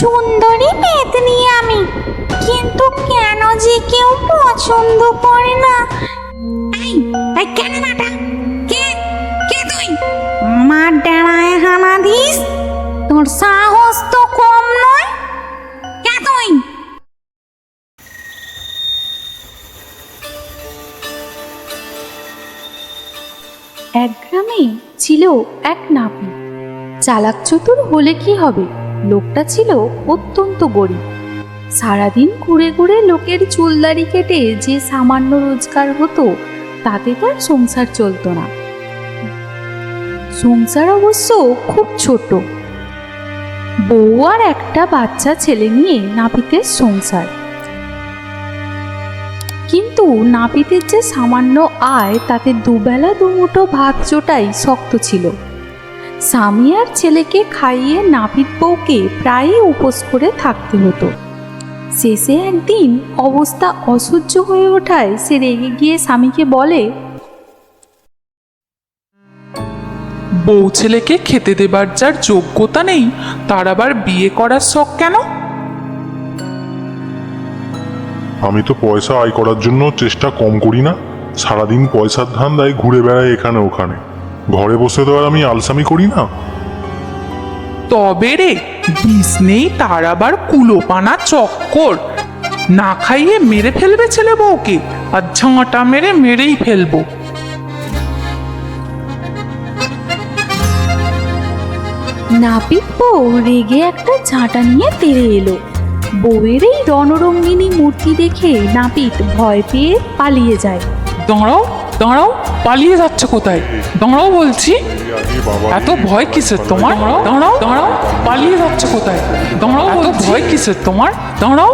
সুন্দরী পেতনি আমি। কিন্তু কেন যে কেউ পছন্দ করে না? এই, এই কেন বেটা কে? কে তুই? আমার ডেড়ায় হানা দিস? তোর সাহস তো কম নয়। কে তুই? এক গ্রামে ছিল এক নাপি চালাক চতুর হলে কি হবে? লোকটা ছিল অত্যন্ত গরিব। সারাদিন ঘুরে ঘুরে লোকের চুলদারি কেটে যে সামান্য রোজগার হতো, তাতে তার সংসার চলতো না। সংসার অবশ্য খুব ছোট। বউ আর একটা বাচ্চা ছেলে নিয়ে নাপিতের সংসার। কিন্তু নাপিতের যে সামান্য আয়, তাতে দুবেলা দুমুঠো ভাত জোটাই শক্ত ছিল। স্বামী আর ছেলেকে খাইয়ে নাপিত বউকে প্রায়ই উপোস করে থাকতে হতো। শেষে একদিন অবস্থা অসহ্য হয়ে ওঠায় সে রেগে গিয়ে স্বামীকে বলে বউ ছেলেকে খেতে দেবার যার যোগ্যতা নেই তার আবার বিয়ে করার শখ কেন? আমি তো পয়সা আয় করার জন্য চেষ্টা কম করি না। সারাদিন পয়সার ধান্দায় ঘুরে বেড়াই এখানে ওখানে। ঘরে বসে তো আর আমি আলসামি করি না। তবে রে বিষ নেই তার আবার কুলোপানা চক্কর। না খাইয়ে মেরে ফেলবে ছেলে বউকে আর ঝাঁটা মেরে মেরেই ফেলব। নাপিত বউ রেগে একটা ঝাঁটা নিয়ে তেড়ে এলো। বউয়ের এই রণরঙ্গিনী মূর্তি দেখে নাপিত ভয় পেয়ে পালিয়ে যায়। দাঁড়াও দাঁড়াও পালিয়ে যাচ্ছে কোথায়? দাঁড়াও বলছি। এত ভয় কিসের তোমার? দাঁড়াও দাঁড়াও পালিয়ে যাচ্ছে কোথায়? দাঁড়াও এত ভয় কিসের তোমার? দাঁড়াও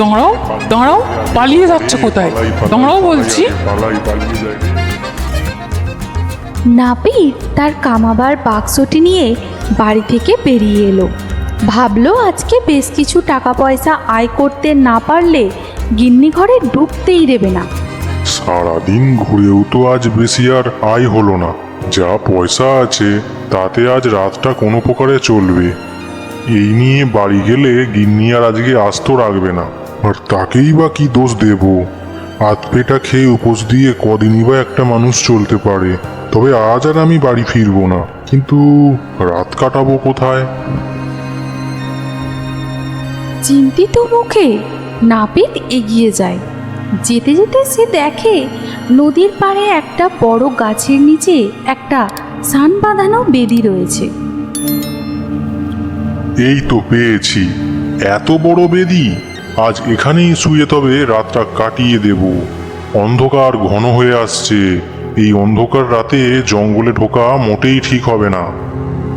দাঁড়াও দাঁড়াও পালিয়ে যাচ্ছে কোথায়? দাঁড়াও বলছি। নাপিত তার কামাবার বাক্সটি নিয়ে বাড়ি থেকে বেরিয়ে এলো। ভাবলো আজকে বেশ কিছু টাকা পয়সা আয় করতে না পারলে গিন্নি ঘরে ঢুকতেই দেবে না। সারাদিন ঘুরেও তো আজ বেশি আর আয় হলো না। যা পয়সা আছে, তাতে আজ রাতটা কোনো প্রকারে চলবে। এই নিয়ে বাড়ি গেলে গিন্নি আর আজকে আস্ত রাখবে না। আর তাকেই বা কি দোষ দেব? আধ পেটা খেয়ে উপোস দিয়ে কদিনই বা একটা মানুষ চলতে পারে। তবে আজ আর আমি বাড়ি ফিরবো না। কিন্তু রাত কাটাবো কোথায়? চিন্তিত মুখে নাপিত এগিয়ে যায়। যেতে যেতে সে দেখে নদীর পাড়ে একটা বড় গাছের নিচে একটা সান বাঁধানো বেদি রয়েছে। এই তো পেয়েছি। এত বড় বেদি। আজ এখানেই শুয়ে তবে রাতটা কাটিয়ে দেব। অন্ধকার ঘন হয়ে আসছে। এই অন্ধকার রাতে জঙ্গলে ঢোকা মোটেই ঠিক হবে না।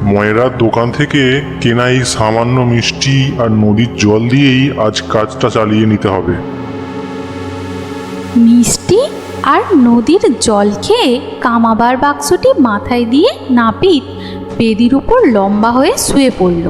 ময়রার দোকান থেকে কেনা এই সামান্য মিষ্টি আর নদীর জল দিয়েই আজ কাজটা চালিয়ে নিতে হবে। মিষ্টি আর নদীর জল খেয়ে কামাবার বাক্সটি মাথায় দিয়ে নাপিত বেদির উপর লম্বা হয়ে শুয়ে পড়ল।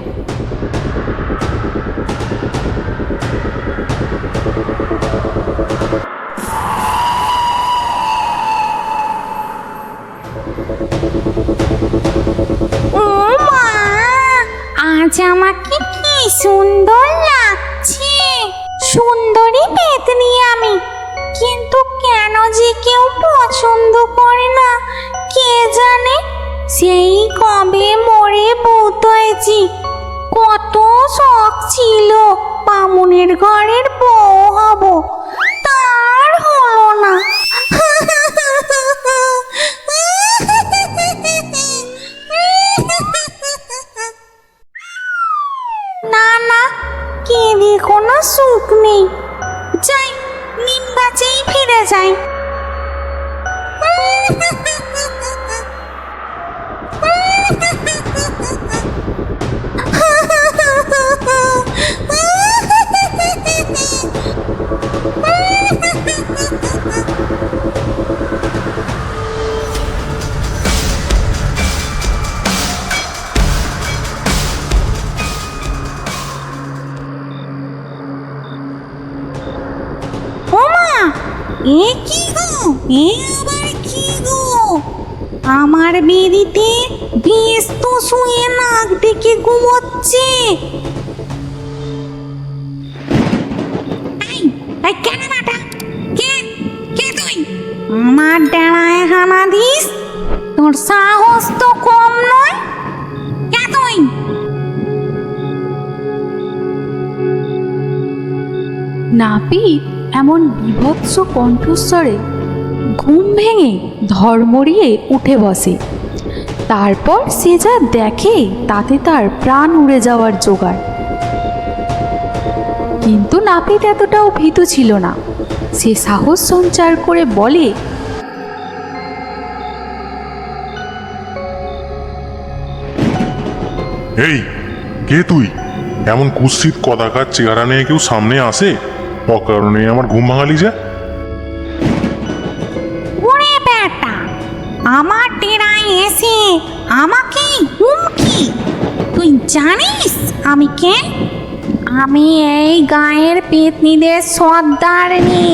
করে না, কে জানে? সেই কবে মরে ভূত হয়েছি। কত শখ ছিল বামুনের ঘরের বউ হব। তার হলো না। না না, কেঁদে কোনো সুখ নেই। যাই, নিম ফিরে যাই। এ কি গো, এ আবার কি গো? আমার বেদিতে বেশ শুয়ে নাক দেখে ঘুমোচ্ছে। কেন বাটা? কে? কে তুই? আমার ডেড়ায় হানা দিস? তোর সাহস তো কম নয়। কে তুই? নাপিত? এমন বিভৎস কণ্ঠস্বরে ঘুম ভেঙে ধর্মরিয়ে উঠে বসে। তারপর সে যা দেখে, তাতে তার প্রাণ উড়ে যাওয়ার জোগাড়। কিন্তু নাপিত এতটাও ভীতু ছিল না। সে সাহস সঞ্চার করে বলে, এই, কে তুই? এমন কুৎসিত কদাকার চেহারা নিয়ে কেউ সামনে আসে? অকারণে আমার ঘুম ভাঙালি ওরে বেটা, আমার ডেরায় এসে আমাকে হুমকি? তুই জানিস আমি কে? আমি এই গায়ের পেতনিদের সর্দারনি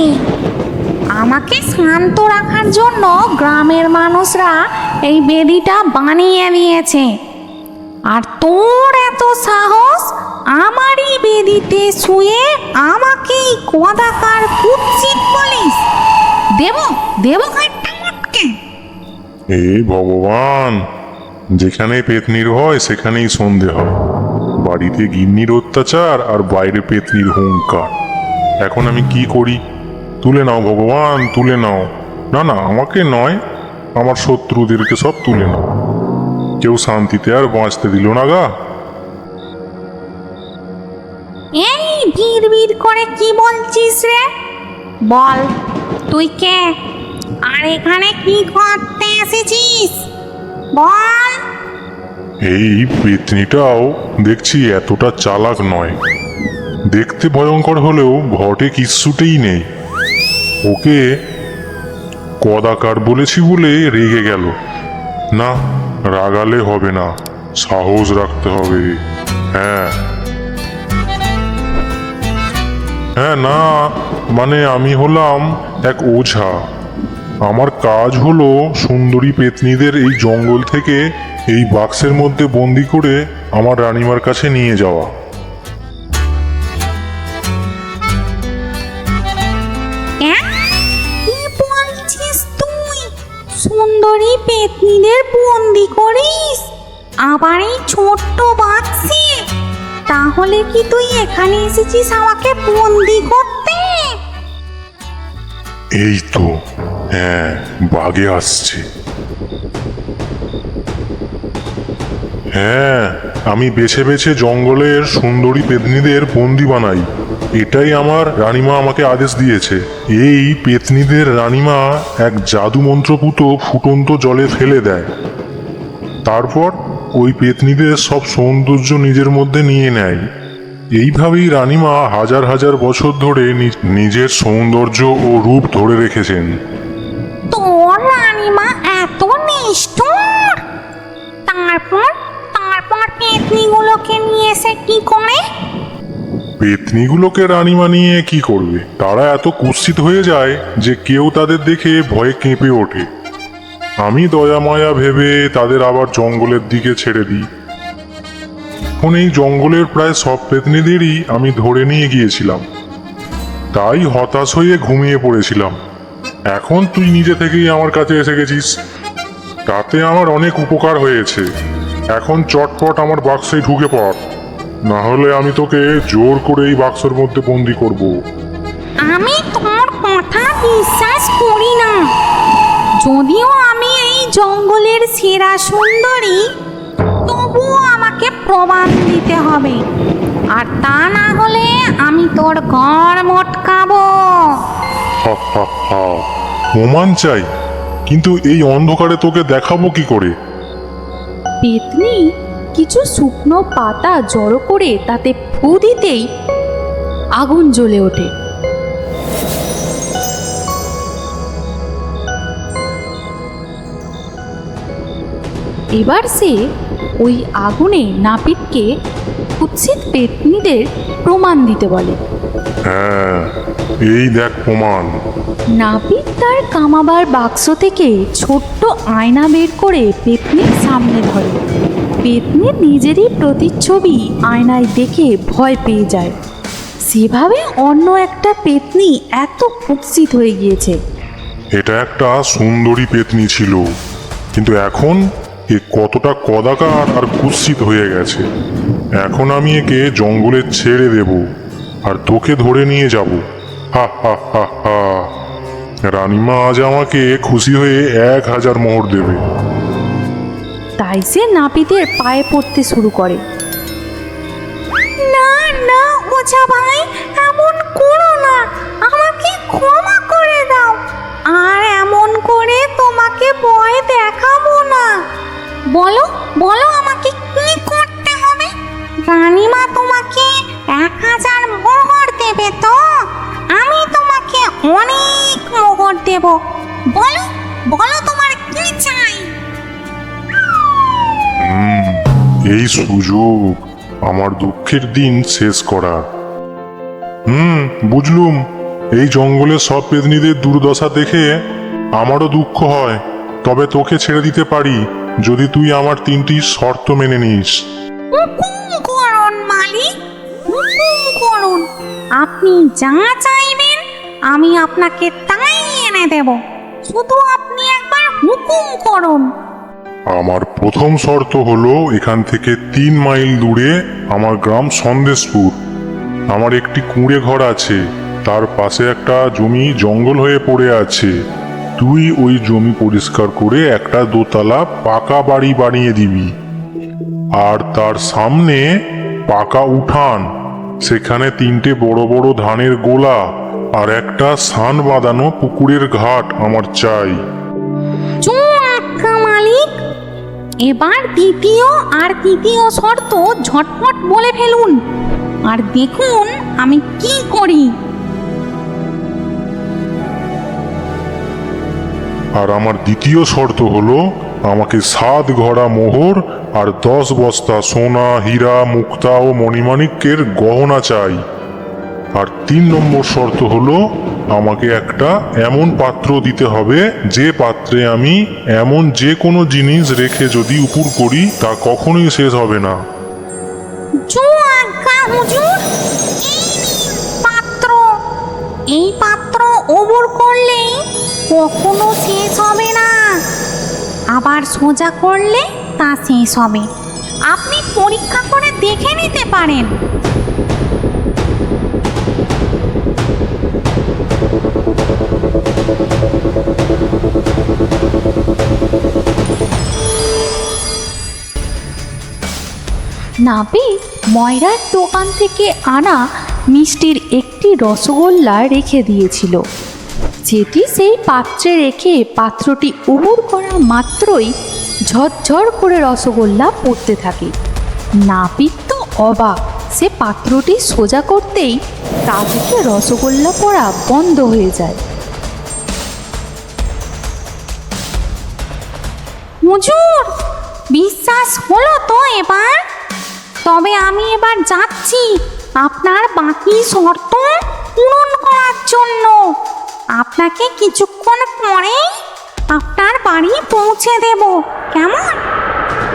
আমাকে শান্ত রাখার জন্য গ্রামের মানুষরা এই বেদিটা বানিয়ে দিয়েছে। আর তোর এত সাহস? আমারই বেদিতে শুয়ে আমাকেই কদাকার কুৎসিত বলিস। দেব দেব মটকে। হে ভগবান, যেখানে পেতনির হয় সেখানেই সন্ধে হয়। বাড়িতে গিন্নির অত্যাচার আর বাইরে পেতনির হুঙ্কার এখন আমি কি করি? তুলে নাও ভগবান, তুলে নাও। না না, আমাকে নয়, আমার শত্রুদেরকে সব তুলে নাও। কেউ শান্তিতে আর বাঁচতে দিল না গা। ভিড় করে কি বলছিস রে? বল, তুই কে? আর এখানে কি করতে এসেছিস? বল। এই পেতনিটাও দেখছি এতটা চালাক নয়। দেখতে ভয়ঙ্কর হলেও ঘটে কিচ্ছুটেই নেই। ওকে কদাকার বলেছি বলে রেগে গেল। না, রাগালে হবে না। সাহস রাখতে হবে। হ্যাঁ। হ্যাঁ না মানে আমি হলাম এক ওঝা। আমার কাজ হলো সুন্দরী পেতনিদের এই জঙ্গল থেকে এই বাক্সের মধ্যে বন্দি করে আমার রানিমার কাছে নিয়ে যাওয়া। হ্যাঁ? সুন্দরী পেতনিদের বন্দি করিস? আবার এই ছোট্ট বাক্সে তাহলে কি তুই এখানে এসেছিস আমাকে বন্দি করতে? এই তো হ্যাঁ বাগে আসছে। হ্যাঁ আমি বেছে বেছে জঙ্গলের সুন্দরী পেতনিদের বন্দি বানাই। এটাই আমার রানীমা আমাকে আদেশ দিয়েছে। এই পেতনিদের রানীমা এক জাদু মন্ত্রপুত ফুটন্ত জলে ফেলে দেয়। তারপর ওই পেতনিদের সব সৌন্দর্য নিজের মধ্যে নিয়ে নেয়। এইভাবেই রানীমা হাজার হাজার বছর ধরে নিজের সৌন্দর্য ও রূপ ধরে রেখেছেন। তোর রানীমা এত নিষ্ঠুর! তারপর তারপর পেতনিগুলোকে নিয়ে এসে কি করে? পেতনিগুলোকে রানীমা নিয়ে কি করবে? তারা এত কুৎসিত হয়ে যায় যে কেউ তাদের দেখে ভয়ে কেঁপে ওঠে। আমি দয়া মায়া ভেবে তাদের আবার জঙ্গলের দিকে ছেড়ে দিই। এখন এই জঙ্গলের প্রায় সব পেতনিদেরই আমি ধরে নিয়ে গিয়েছিলাম। তাই হতাশ হয়ে ঘুমিয়ে পড়েছিলাম। এখন তুই নিজে থেকেই আমার কাছে এসে গেছিস। তাতে আমার অনেক উপকার হয়েছে। এখন চটপট আমার বাক্সে ঢুকে পড়। না হলে আমি তোকে জোর করে এই বাক্সের মধ্যে বন্দি করব। আমি তোর কথা বিশ্বাস করি না। যদিও আমি এই জঙ্গলের সেরা সুন্দরী তবুও আমাকে প্রমাণ দিতে হবে। আর তা না হলে আমি তোর ঘর মটকাবো। হা হা হা। প্রমাণ চাই কিন্তু এই অন্ধকারে তোকে দেখাবো কি করে? পেতনি কিছু শুকনো পাতা জড়ো করে তাতে ফু দিতেই আগুন জ্বলে ওঠে। এবার সে ওই আগুনে নাপিতকে কুৎসিত পেতনিদের প্রমাণ দিতে বলে। হ্যাঁ এই দেখ প্রমাণ। নাপিত তার কামাবার বাক্স থেকে ছোট্ট আয়না বের করে পেতনির সামনে ধরে। পেতনি নিজেরই প্রতিচ্ছবি আয়নায় দেখে ভয় পেয়ে যায়। সেভাবে অন্য একটা পেতনি এত কুৎসিত হয়ে গিয়েছে। এটা একটা সুন্দরী পেতনি ছিল কিন্তু এখন এ কতটা কদাকার আর কুৎসিত হয়ে গেছে। এখন আমি একে জঙ্গলে ছেড়ে দেব আর তোকে ধরে নিয়ে যাব। হা হা হা হা। রানীমা আজ আমাকে খুশি হয়ে এক হাজার মোহর দেবে। তাই সে নাপিতের পায়ে পড়তে শুরু করে। না না ওঝা ভাই এমন করো না। আমাকে ক্ষমা করে দাও। আর এমন করে তোমাকে ভয় দেখাবো না। বলো বলো আমাকে কি করতে হবে? রানীমা তোমাকে এক হাজার মোহর দেবে তো? আমি তোমাকে অনেক মোহর দেব। বলো বলো তোমার কি চাই? এই সুযোগ আমার দুঃখের দিন শেষ করা। হুম, বুঝলুম, এই জঙ্গলের সব পেদনিদের দুর্দশা দেখে আমারও দুঃখ হয়, তবে তোকে ছেড়ে দিতে পারি। যদি তুই আমার তিনটি শর্ত মেনে নিস। হুকুম করুন মালিক। হুকুম করুন। আপনি যা চাইবেন আমি আপনাকে তাই এনে দেব। শুধু আপনি একবার হুকুম করুন। আমার প্রথম শর্ত হলো এখান থেকে তিন মাইল দূরে আমার গ্রাম সন্দেশপুর। আমার একটি কুঁড়ে ঘর আছে। তার পাশে একটা জমি জঙ্গল হয়ে পড়ে আছে। তুই ওই জমি পরিষ্কার করে একটা দোতলা পাকা বাড়ি বানিয়ে দিবি। আর তার সামনে পাকা উঠান, সেখানে তিনটে বড় বড় ধানের গোলা আর একটা সান বাঁধানো পুকুরের ঘাট আমার চাই। মালিক। এবার দ্বিতীয় আর তৃতীয় শর্ত ঝটপট বলে ফেলুন। আর দেখুন আমি কি করি। আর আমার দ্বিতীয় শর্ত হলো আমাকে সাত ঘোড়া মোহর আর দশ বস্তা সোনা, হীরা, মুক্তা ও মণিমাণিক্যের গহনা চাই। আর তিন নম্বর শর্ত হলো আমাকে একটা এমন পাত্র দিতে হবে যে পাত্রে আমি এমন যে কোনো জিনিস রেখে যদি উপর করি তা কখনোই শেষ হবে না। এই পাত্র। ওবর করলেই কখনো শেষ হবে না। আবার সোজা করলে তা শেষ হবে। আপনি পরীক্ষা করে দেখে নিতে পারেন। নাপিত ময়রার দোকান থেকে আনা মিষ্টির একটি রসগোল্লা রেখে দিয়েছিল। যেটি সেই পাত্রে রেখে পাত্রটি উবুর করা মাত্রই ঝরঝর করে রসগোল্লা পড়তে থাকে। নাপিত তো অবাক, সে পাত্রটি সোজা করতেই তা থেকে রসগোল্লা পড়া বন্ধ হয়ে যায়। হুজুর, বিশ্বাস হলো তো এবার? তবে আমি এবার যাচ্ছি আপনার বাকি শর্ত পূরণ করার জন্য। আপনাকে কিছুক্ষণ পরেই আপনার বাড়ি পৌঁছে দেব। কেমন?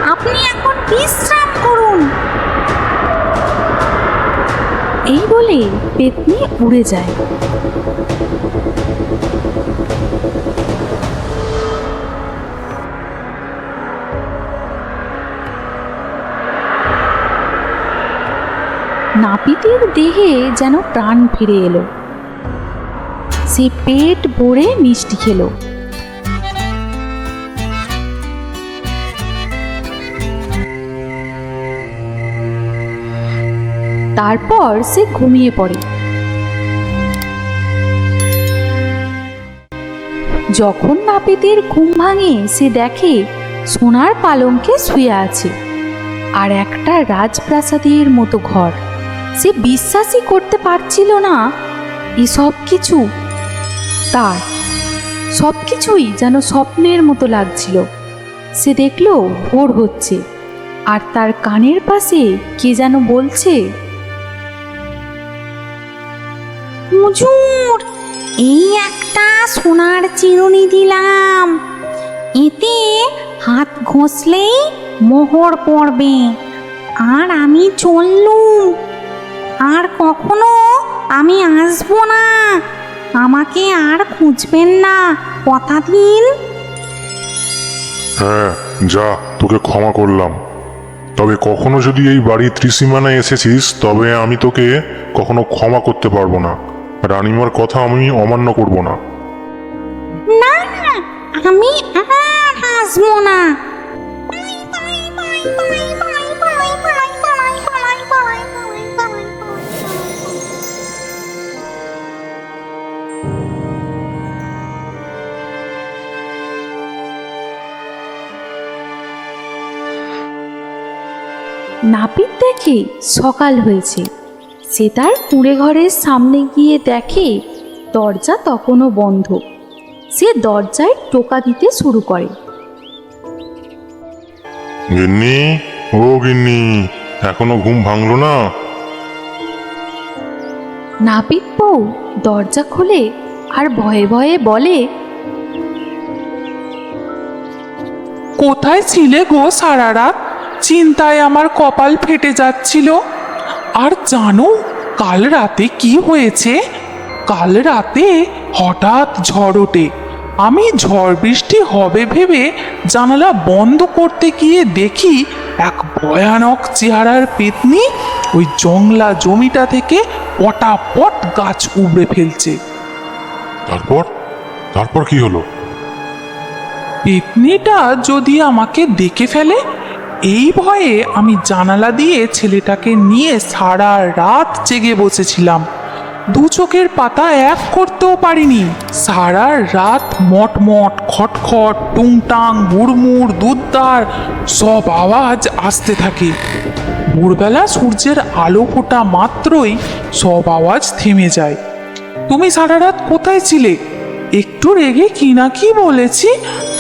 আপনি এখন বিশ্রাম করুন। এই বলে পেতনি উড়ে যায়। নাপিতের দেহে যেন প্রাণ ফিরে এলো। সে পেট ভরে মিষ্টি খেলো। তারপর সে ঘুমিয়ে পড়ে। যখন নাপিতের ঘুম ভাঙে, সে দেখে সোনার পালঙ্কে শুয়ে আছে আর একটা রাজপ্রাসাদের মতো ঘর। সে বিশ্বাসই করতে পারছিল না এসব কিছু তার। সব কিছুই যেন স্বপ্নের মতো লাগছিল। সে দেখল ভোর হচ্ছে, আর তার কানের পাশে কে যেন বলছে, হুজুর, এই একটা সোনার চিরুনি দিলাম। এতে হাত ঘষলেই মোহর পড়বে, আর আমি চললুম। আর কখনো আমি আসব না। আমাকে আর খুঁজবেন না কথা দিন। হ্যাঁ যা তোকে ক্ষমা করলাম। তবে কখনো যদি এই বাড়ির ত্রিসীমানায় এসেছিস তবে আমি তোকে কখনো ক্ষমা করতে পারব না। রানিমার কথা আমি অমান্য করব না। না আমি আর আসব না। নাপিত দেখে সকাল হয়েছে। সে তার কুঁড়ে ঘরের সামনে গিয়ে দেখে দরজা তখনও বন্ধ। সে দরজায় টোকা দিতে শুরু করে। গিন্নি ও গিন্নি এখনও ঘুম ভাঙলো না? নাপিত বউ দরজা খুলে আর ভয়ে ভয়ে বলে কোথায় ছিলে গো সারা রাত চিন্তায় আমার কপাল ফেটে যাচ্ছিল। আর জানো কাল রাতে কি হয়েছে? কাল রাতে হঠাৎ ঝড় ওঠে। আমি ঝড় বৃষ্টি হবে ভেবে জানালা বন্ধ করতে গিয়ে দেখি এক ভয়ানক চেহারার পেতনি ওই জংলা জমিটা থেকে পটাপট গাছ উবড়ে ফেলছে। তারপর? তারপর কি হলো? পেতনিটা যদি আমাকে দেখে ফেলে এই ভয়ে আমি জানালা দিয়ে ছেলেটাকে নিয়ে সারা রাত জেগে বসেছিলাম। দু চোখের পাতা এক করতেও পারিনি। সারা রাত মটমট, খটখট, টুংটাং, হুড়মুড়, দুধদার সব আওয়াজ আসতে থাকে। ভোরবেলা সূর্যের আলো ফোটা মাত্রই সব আওয়াজ থেমে যায়। তুমি সারা রাত কোথায় ছিলে? একটু রেগে কি না কি বলেছি,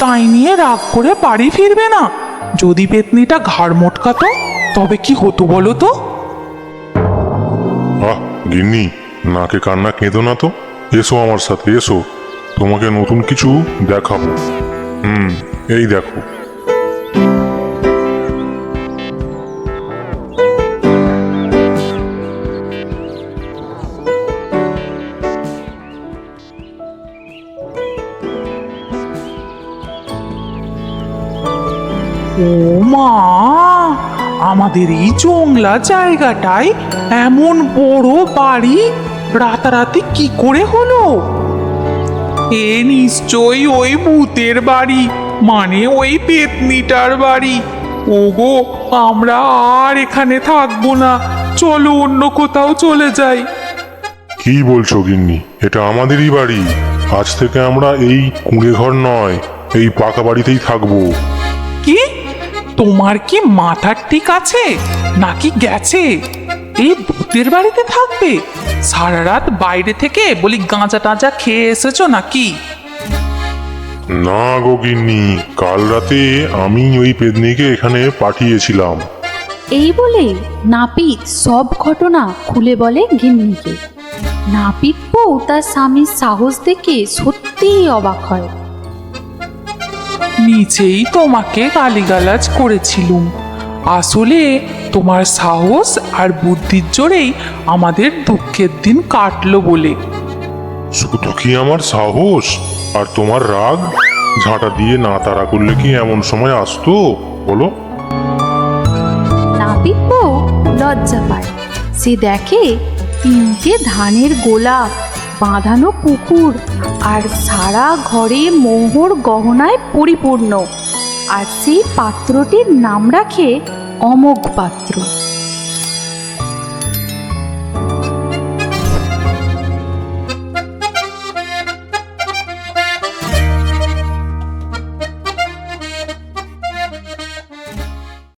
তাই নিয়ে রাগ করে বাড়ি ফিরবে না? যদি পেতনিটা ঘাড় মটকাতো, তবে কি হতো বলো তো? আহ, গিন্নি, নাকে কান্না কেঁদো না তো। এসো আমার সাথে, এসো। তোমাকে নতুন কিছু দেখাবো। হুম, এই দেখো। ও মা আমাদের এই জংলা জায়গাটায় এমন বড় বাড়ি? রাতারাতি কি করে হলো? এ নিশ্চয়ই ওই ভূতের বাড়ি মানে ওই পেতনিটার বাড়ি। ওগো আমরা আর এখানে থাকব না। চলো অন্য কোথাও চলে যাই। কি বলছো গিন্নি? এটা আমাদেরই বাড়ি। আজ থেকে আমরা এই কুঁড়ে ঘর নয় এই পাকা বাড়িতেই থাকব। কি? তোমার কি মাথার ঠিক আছে? নাকি গেছে? এই ভূতের বাড়িতে থাকবে? সারা রাত বাইরে থেকে বলি গাঁজা টাঁজা খেয়ে এসেছ নাকি? না গো গিন্নি কাল রাতে আমি ওই পেদনিকে এখানে পাঠিয়েছিলাম। এই বলে নাপিত সব ঘটনা খুলে বলে গিন্নিকে। নাপিত বউ তার স্বামীর সাহস দেখে সত্যিই অবাক হয়। নিচেই তোমাকে গালিগালাজ করেছিলুম। আসলে তোমার সাহস আর বুদ্ধির জোরেই আমাদের দুঃখের দিন কাটলো বলে। শুধু কি আমার সাহস আর তোমার রাগ? ঝাঁটা দিয়ে না তাড়া করলে কি এমন সময় আসতো? বলো। নাপিত বউ লজ্জা পায়। সে দেখে তিনটে ধানের গোলা বাঁধানো পুকুর আর সারা ঘরে মোহর গহনায় পরিপূর্ণ। আর সেই পাত্রটির নাম রাখে অমোঘ পাত্র।